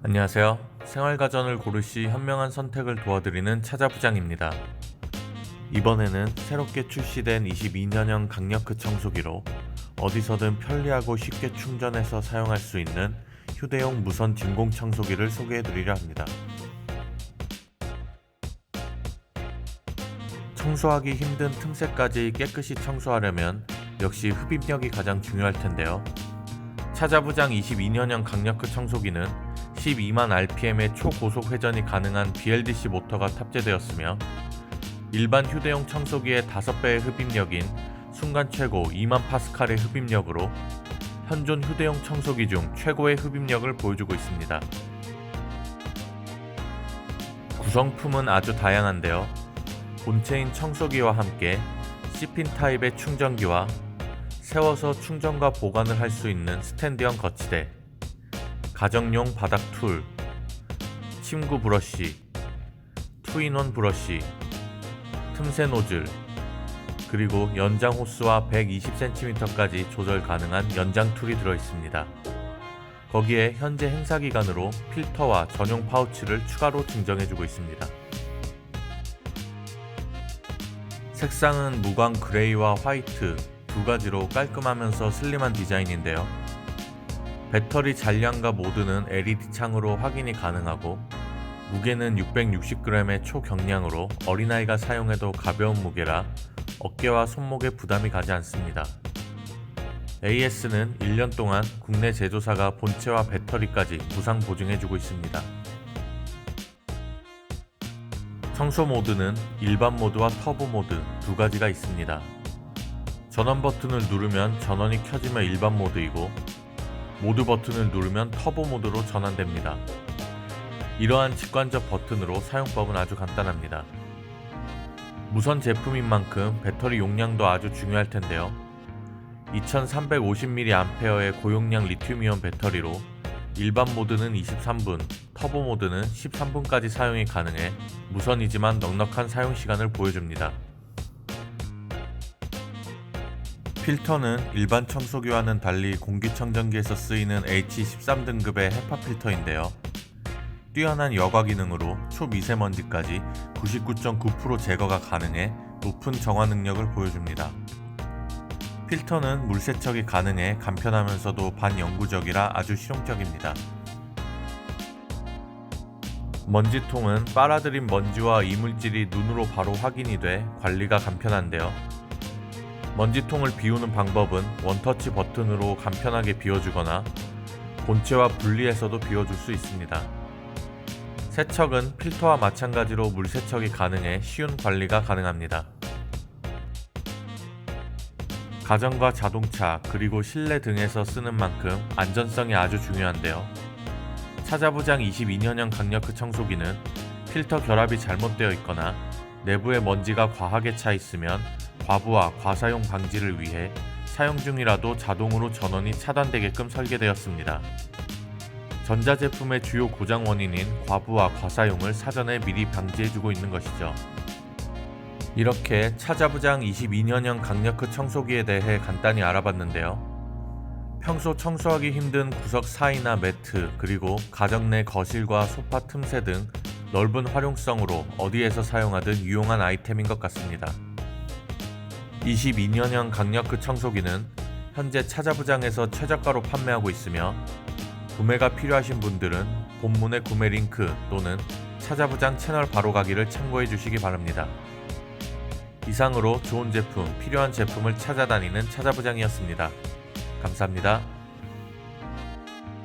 안녕하세요. 생활가전을 고르시 현명한 선택을 도와드리는 차자부장입니다. 이번에는 새롭게 출시된 22년형 강력크 청소기로 어디서든 편리하고 쉽게 충전해서 사용할 수 있는 휴대용 무선 진공 청소기를 소개해드리려 합니다. 청소하기 힘든 틈새까지 깨끗이 청소하려면 역시 흡입력이 가장 중요할 텐데요. 차자부장 22년형 강력크 청소기는 12만 RPM의 초고속 회전이 가능한 BLDC 모터가 탑재되었으며 일반 휴대용 청소기의 5배의 흡입력인 순간 최고 2만 파스칼의 흡입력으로 현존 휴대용 청소기 중 최고의 흡입력을 보여주고 있습니다. 구성품은 아주 다양한데요. 본체인 청소기와 함께 C핀 타입의 충전기와 세워서 충전과 보관을 할 수 있는 스탠드형 거치대, 가정용 바닥 툴, 침구 브러쉬, 투인원 브러쉬, 틈새 노즐, 그리고 연장 호스와 120cm까지 조절 가능한 연장 툴이 들어 있습니다. 거기에 현재 행사 기간으로 필터와 전용 파우치를 추가로 증정해주고 있습니다. 색상은 무광 그레이와 화이트 두 가지로 깔끔하면서 슬림한 디자인인데요. 배터리 잔량과 모드는 LED 창으로 확인이 가능하고 무게는 660g의 초경량으로 어린아이가 사용해도 가벼운 무게라 어깨와 손목에 부담이 가지 않습니다. AS는 1년 동안 국내 제조사가 본체와 배터리까지 무상 보증해주고 있습니다. 청소 모드는 일반 모드와 터보 모드 두 가지가 있습니다. 전원 버튼을 누르면 전원이 켜지며 일반 모드이고 모드 버튼을 누르면 터보 모드로 전환됩니다. 이러한 직관적 버튼으로 사용법은 아주 간단합니다. 무선 제품인 만큼 배터리 용량도 아주 중요할 텐데요. 2350mAh의 고용량 리튬이온 배터리로 일반 모드는 23분, 터보 모드는 13분까지 사용이 가능해 무선이지만 넉넉한 사용 시간을 보여줍니다. 필터는 일반 청소기와는 달리 공기청정기에서 쓰이는 H13 등급의 헤파 필터인데요. 뛰어난 여과 기능으로 초미세먼지까지 99.9% 제거가 가능해 높은 정화 능력을 보여줍니다. 필터는 물 세척이 가능해 간편하면서도 반영구적이라 아주 실용적입니다. 먼지통은 빨아들인 먼지와 이물질이 눈으로 바로 확인이 돼 관리가 간편한데요. 먼지통을 비우는 방법은 원터치 버튼으로 간편하게 비워주거나 본체와 분리해서도 비워줄 수 있습니다. 세척은 필터와 마찬가지로 물 세척이 가능해 쉬운 관리가 가능합니다. 가정과 자동차 그리고 실내 등에서 쓰는 만큼 안전성이 아주 중요한데요. 차자부장 22년형 강력크 청소기는 필터 결합이 잘못되어 있거나 내부에 먼지가 과하게 차 있으면 과부하, 과사용 방지를 위해 사용 중이라도 자동으로 전원이 차단되게끔 설계되었습니다. 전자제품의 주요 고장 원인인 과부하, 과사용을 사전에 미리 방지해주고 있는 것이죠. 이렇게 차자부장 22년형 강력크 청소기에 대해 간단히 알아봤는데요. 평소 청소하기 힘든 구석 사이나 매트, 그리고 가정 내 거실과 소파 틈새 등 넓은 활용성으로 어디에서 사용하든 유용한 아이템인 것 같습니다. 22년형 강력크 청소기는 현재 차자부장에서 최저가로 판매하고 있으며 구매가 필요하신 분들은 본문의 구매 링크 또는 차자부장 채널 바로 가기를 참고해 주시기 바랍니다. 이상으로 좋은 제품, 필요한 제품을 찾아다니는 차자부장이었습니다. 감사합니다.